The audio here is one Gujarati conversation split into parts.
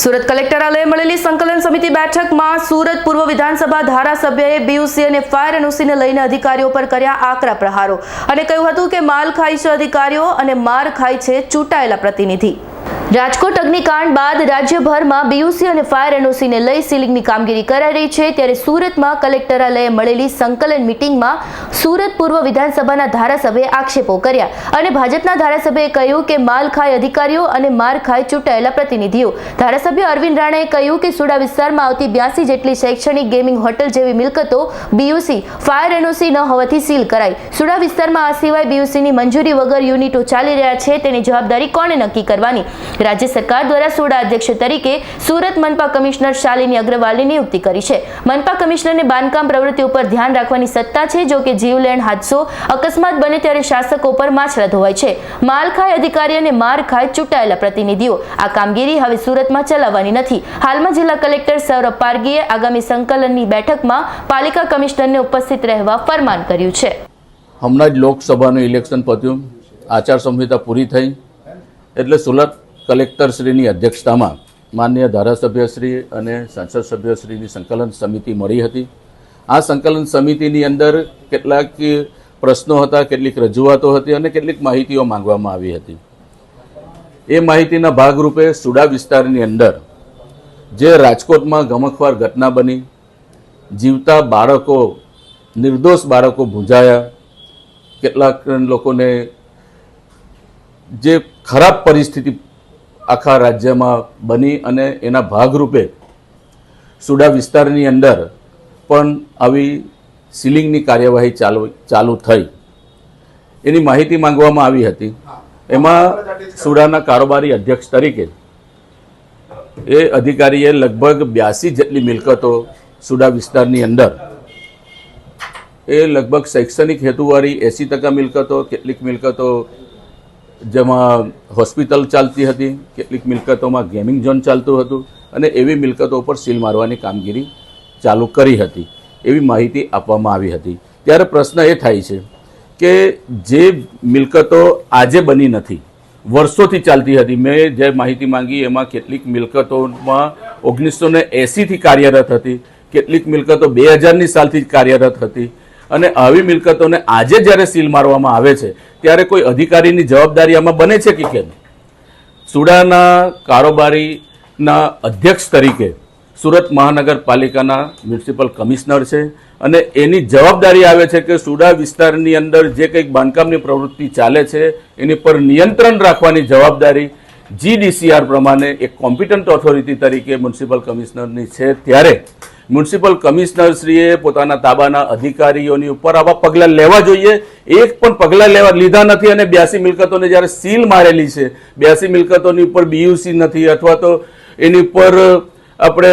સુરત કલેક્ટરાલયે મળેલી સંકલન સમિતિ બેઠકમાં સુરત પૂર્વ વિધાનસભા ધારાસભ્યએ બીયુસી અને ફાયર એનઓસીને લઈને અધિકારીઓ પર કર્યા આકરા પ્રહારો અને કહ્યું હતું કે માલ ખાય છે અધિકારીઓ અને માર ખાય છે ચૂંટાયેલા પ્રતિનિધિ. રાજકોટ અગ્નિકાંડ બાદ રાજ્યભરમાં બીયુસી અને ફાયર એનઓસીને લઈ સીલિંગની કામગીરી કરાઈ રહી છે. ત્યારે સુરતમાં કલેક્ટરાલયે મળેલી સંકલન મિટિંગમાં સુરત પૂર્વ વિધાનસભાના ધારાસભ્યે આક્ષેપો કર્યા અને ભાજપના ધારાસભ્યએ કહ્યું કે માલ ખાય અધિકારીઓ અને માર ખાય ચૂંટાયેલા પ્રતિનિધિઓ. ધારાસભ્ય અરવિંદ રાણાએ કહ્યું કે સુડા વિસ્તારમાં આવતી બ્યાસી જેટલી શૈક્ષણિક ગેમિંગ હોટલ જેવી મિલકતો બીયુસી ફાયર એનઓસી ન હોવાથી સીલ કરાઈ. સુડા વિસ્તારમાં આ સિવાય બીયુસીની મંજૂરી વગર યુનિટો ચાલી રહ્યા છે. તેની જવાબદારી કોણે નક્કી કરવાની? રાજ્ય સરકાર દ્વારા સોડા અધ્યક્ષ તરીકે સુરત મનપા કમિશનર શાલિની અગ્રવાલની નિયુક્તિ કરી છે. મનપા કમિશનરને બાંધકામ પ્રવૃત્તિ ઉપર ધ્યાન રાખવાની સત્તા છે, જો કે જીવલેણ હાદસો અકસ્માત બને ત્યારે શાસકો પર માછલા ધોવાય છે. માલ ખાય અધિકારી અને માર ખાય ચૂંટાયેલા પ્રતિનિધિઓ આ કામગીરી હવે સુરતમાં ચલાવવાની નથી. હાલમાં જિલ્લા કલેક્ટર સૌરભ પારગીએ આગામી સંકલનની બેઠકમાં પાલિકા કમિશનરને ઉપસ્થિત રહેવા ફરમાન કર્યું છે. હમણાં જ લોકસભાનું ઇલેક્શન પત્યું. આચારસંહિતા પૂરી થઈ. એટલે સુરત કલેક્ટરશ્રીની અધ્યક્ષતામાં માન્ય ધારાસભ્યશ્રી અને સંસદ સભ્યશ્રીની સંકલન સમિતિ મળી હતી. આ સંકલન સમિતિની અંદર કેટલાક પ્રશ્નો હતા, કેટલીક રજૂઆતો હતી અને કેટલીક માહિતીઓ માંગવામાં આવી હતી. એ માહિતીના ભાગરૂપે સુડા વિસ્તારની અંદર જે રાજકોટમાં ગમખવાર ઘટના બની, જીવતા બાળકો, નિર્દોષ બાળકો ભૂંજાયા, કેટલાક લોકોને જે ખરાબ પરિસ્થિતિ આખા રાજ્યમાં બની અને એના ભાગરૂપે સુડા વિસ્તારની અંદર પણ આવી સીલિંગની કાર્યવાહી ચાલુ ચાલુ થઈ. એની માહિતી માંગવામાં આવી હતી. એમાં સુડાના કારોબારી અધ્યક્ષ તરીકે એ અધિકારીએ લગભગ બ્યાસી જેટલી મિલકતો સુડા વિસ્તારની અંદર એ લગભગ શૈક્ષણિક હેતુવાળી એંસી ટકા મિલકતો, કેટલીક મિલકતો જેમાં હોસ્પિટલ ચાલતી હતી, કેટલીક મિલકતોમાં ગેમિંગ ઝોન ચાલતું હતું અને એવી મિલકતો ઉપર સીલ મારવાની કામગીરી ચાલુ કરી હતી, એવી માહિતી આપવામાં આવી હતી. ત્યારે પ્રશ્ન એ થાય છે કે જે મિલકતો આજે બની નથી, વર્ષોથી ચાલતી હતી, મેં જે માહિતી માંગી એમાં કેટલીક મિલકતોમાં ઓગણીસો ને એંસીથી કાર્યરત હતી, કેટલીક મિલકતો બે હજારની સાલથી કાર્યરત હતી અને આવી મિલકતોને આજે જ્યારે સીલ મારવામાં આવે છે, ત્યારે કોઈ અધિકારીની જવાબદારી આમાં બને છે કે કેમ? સુડાના કારોબારીના અધ્યક્ષ તરીકે સુરત મહાનગરપાલિકાના મ્યુનિસિપલ કમિશનર છે અને એની જવાબદારી આવે છે કે સુડા વિસ્તારની અંદર જે કંઈક બાંધકામની પ્રવૃત્તિ ચાલે છે, એની પર નિયંત્રણ રાખવાની જવાબદારી જીડીસીઆર પ્રમાણે એક કોમ્પિટન્ટ ઓથોરિટી તરીકે મ્યુનિસિપલ કમિશનરની છે. ત્યારે મ્યુનિસિપલ કમિશનરશ્રીએ પોતાના તાબાના અધિકારીઓની ઉપર આવા પગલાં લેવા જોઈએ. એક પણ પગલાં લેવા લીધા નથી અને બ્યાસી મિલકતોને જ્યારે સીલ મારેલી છે, બ્યાસી મિલકતોની ઉપર બીયુસી નથી અથવા તો એની ઉપર આપણે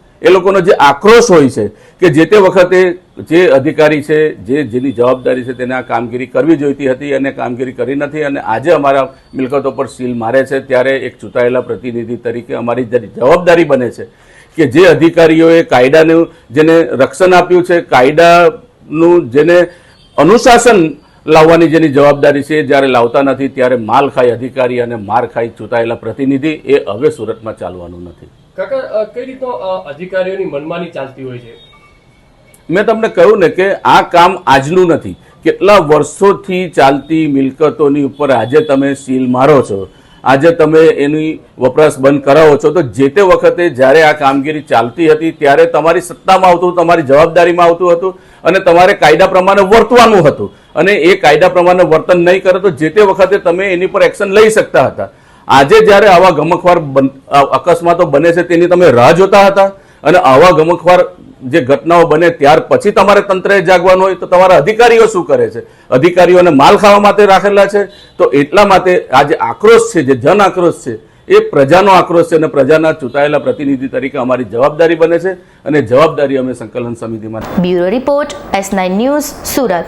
એ લોકોનો જે આક્રોશ હોય છે કે જે તે વખતે જે અધિકારી છે, જે જેની જવાબદારી છે તેને આ કામગીરી કરવી જોઈતી હતી અને કામગીરી કરી નથી અને આજે અમારા મિલકતો પર સીલ મારે છે, ત્યારે એક ચૂંટાયેલા પ્રતિનિધિ તરીકે અમારી જવાબદારી બને છે કે જે અધિકારીઓએ કાયદાનું જેને રક્ષણ આપ્યું છે, કાયદાનું જેને અનુશાસન લાવવાની જેની જવાબદારી છે જ્યારે લાવતા નથી, ત્યારે માલ ખાઈ અધિકારી અને માર ખાઈ ચૂંટાયેલા પ્રતિનિધિ એ હવે સુરતમાં ચાલવાનું નથી. કાકા કઈ રીતનો અધિકારીઓની મનમાની ચાલતી હોય છે? મેં તમને કહ્યું ને કે આ કામ આજનું નથી. કેટલા વર્ષોથી ચાલતી મિલકતોની ઉપર આજે તમે સીલ મારો છો. આજે તમે એની વપરાશ બંધ કરાવો છો. તો જે તે વખતે જ્યારે આ કામગીરી ચાલતી હતી, ત્યારે તમારી સત્તામાં આવતું, તમારી જવાબદારીમાં આવતું હતું અને તમારે કાયદા પ્રમાણે વર્તવાનું હતું. અને એ કાયદા પ્રમાણે વર્તન નહીં કરે તો જે તે વખતે તમે એની પર એક્શન લઈ શકતા હતા. આજે જ્યારે આવા ગમખવાર અકસ્માતો બને છે તેની તમે રાહ જોતા હતા? અને આવા ગમખવાર જે ઘટનાઓ બને ત્યાર પછી તમારે તંત્રએ જાગવાનું હોય તો તમારા અધિકારીઓ શું કરે છે? અધિકારીઓને માલ ખાવા માટે રાખેલા છે? તો એટલા માટે આ જે આક્રોશ છે, જે જન આક્રોશ છે, એ પ્રજાનો આક્રોશ છે અને પ્રજાના ચૂંટાયેલા પ્રતિનિધિ તરીકે અમારી જવાબદારી બને છે અને જવાબદારી અમે સંકલન સમિતિમાં bureau report, S news, Surat.